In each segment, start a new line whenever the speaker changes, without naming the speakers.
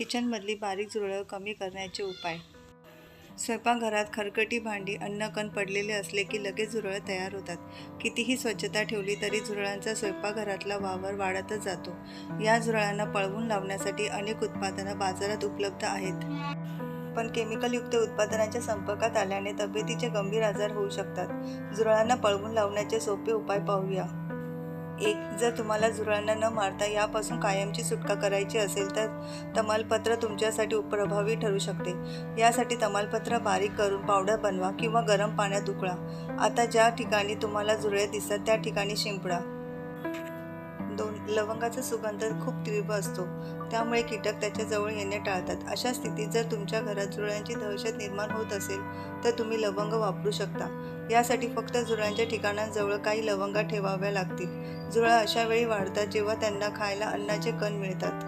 किचनमधली बारीक झुरळं कमी करण्याचे उपाय. स्वयंपाकघरात खरकटी भांडी अन्नकण पडलेले असले की लगेच झुरळं तयार होतात. कितीही स्वच्छता ठेवली तरी झुरळांचा स्वयंपाकघरातला वावर वाढतच जातो. या झुरळांना पळवून लावण्यासाठी अनेक उत्पादनं बाजारात उपलब्ध आहेत. पण केमिकलयुक्त उत्पादनांच्या संपर्कात आल्याने तब्येतीचे गंभीर आजार होऊ शकतात. झुरळांना पळवून लावण्याचे सोपे उपाय पाहूया. एक जर तुम्हाला झुरळांना न मारता यापासून कायमची सुटका करायची असेल तर तमालपत्र तुमच्यासाठी प्रभावी ठरू शकते. यासाठी तमालपत्र बारीक करून पावडर बनवा किंवा गरम पाण्यात उकळा. आता ज्या ठिकाणी तुम्हाला झुरळे दिसतात त्या ठिकाणी शिंपडा. दोन लवंगाचा सुगंध खूप तीव्र असतो. त्यामुळे कीटक त्याच्याजवळ येणे टाळतात. अशा स्थितीत जर तुमच्या घरात झुरळांची दहशत निर्माण होत असेल तर तुम्ही लवंग वापरू शकता. यासाठी फक्त झुरळांच्या ठिकाणांजवळ काही लवंगा ठेवाव्या लागतील. झुरळं अशा वेळी वाढतात जेव्हा त्यांना खायला अन्नाचे कण मिळतात.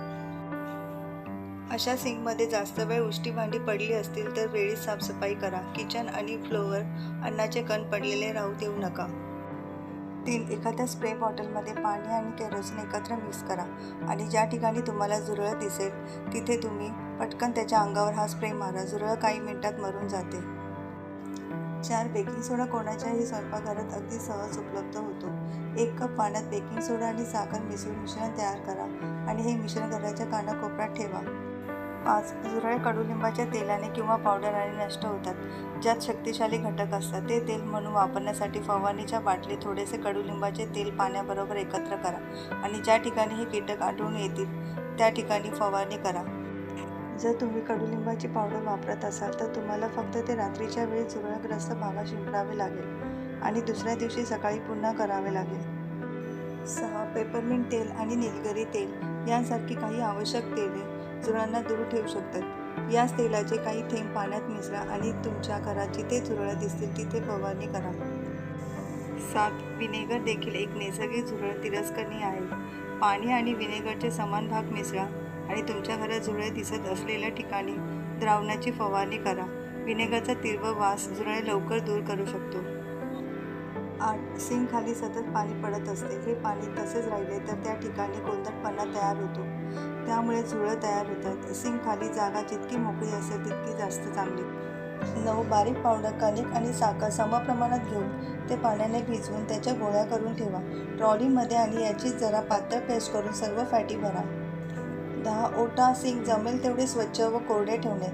अशा सिंकमध्ये जास्त वेळ उष्टी भांडी पडली असतील तर वेळीच साफसफाई करा. किचन आणि फ्लोअर अन्नाचे कण पडलेले राहू देऊ नका. तीन एखाद्या स्प्रे बॉटलमध्ये पाणी आणि केरोसिन एकत्र मिक्स करा आणि ज्या ठिकाणी तुम्हाला झुरळ दिसेल तिथे तुम्ही पटकन त्याच्या अंगावर हा स्प्रे मारा. झुरळ काही मिनिटात मरून जाते. चार बेकिंग सोडा कोणाच्याही स्वयंपाकघरात अगदी सहज उपलब्ध होतो. एक कप पाण्यात बेकिंग सोडा आणि साखर मिसळून मिश्रण तयार करा आणि हे मिश्रण घराच्या कानाकोपऱ्यात ठेवा. पाच झुरळे कडुलिंबाच्या तेलाने किंवा पावडराने नष्ट होतात ज्यात शक्तिशाली घटक असतात. ते तेल म्हणून वापरण्यासाठी फवारणीच्या बाटलीत थोडेसे कडुलिंबाचे तेल पाण्याबरोबर एकत्र करा आणि ज्या ठिकाणी हे कीटक आढळून येतील त्या ठिकाणी फवारणी करा. जर तुम्ही कडुलिंबाची पावडर वापरत असाल तर तुम्हाला फक्त ते रात्रीच्या वेळी झुरळग्रस्त भागात शिंपडावे लागेल आणि दुसऱ्या दिवशी सकाळी पुन्हा करावे लागेल. सहा पेपरमिंट तेल आणि निलगिरी तेल यांसारखी काही आवश्यक तेले झुरळांना दूर ठेवू शकतात. याच तेलाचे काही थेंब पाण्यात मिसळा आणि तुमच्या घरात जिथे झुरळं दिसतील तिथे फवारणी करा. सात विनेगर देखील एक नैसर्गिक झुरळ तिरस्करणी आहे. पाणी आणि विनेगरचे समान भाग मिसळा आणि तुमच्या घरात झुरळे दिसत असलेल्या ठिकाणी द्रावणाची फवारणी करा. विनेगरचा तीव्र वास झुरळे लवकर दूर करू शकतो. आठ सिंक खाली सतत पाणी पडत असते. हे पाणी तसेच राहिले तर त्या ठिकाणी कोंदटपणा तयार होतो. त्यामुळे झुळं तयार होतात. सिंकखाली जागा जितकी मोकळी असेल तितकी जास्त चांगली. नऊ बारीक पावडर कणिक आणि साखर समप्रमाणात घेऊन ते पाण्याने भिजवून त्याच्या गोळ्या करून ठेवा. ट्रॉलीमध्ये आणि याची जरा पातळ पेस्ट करून सर्व फॅटी भरा. दहा ओटा सिंक जमेल तेवढे स्वच्छ व कोरडे ठेवणे.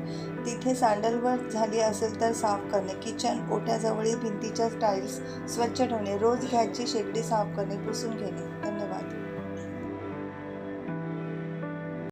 तिथे सँडलवर झाली असेल तर साफ करणे. किचन ओट्याजवळील भिंतीच्या टाईल्स स्वच्छ ठेवणे. रोज घ्यायची शेगडी साफ करणे पुसून घेणे. धन्यवाद.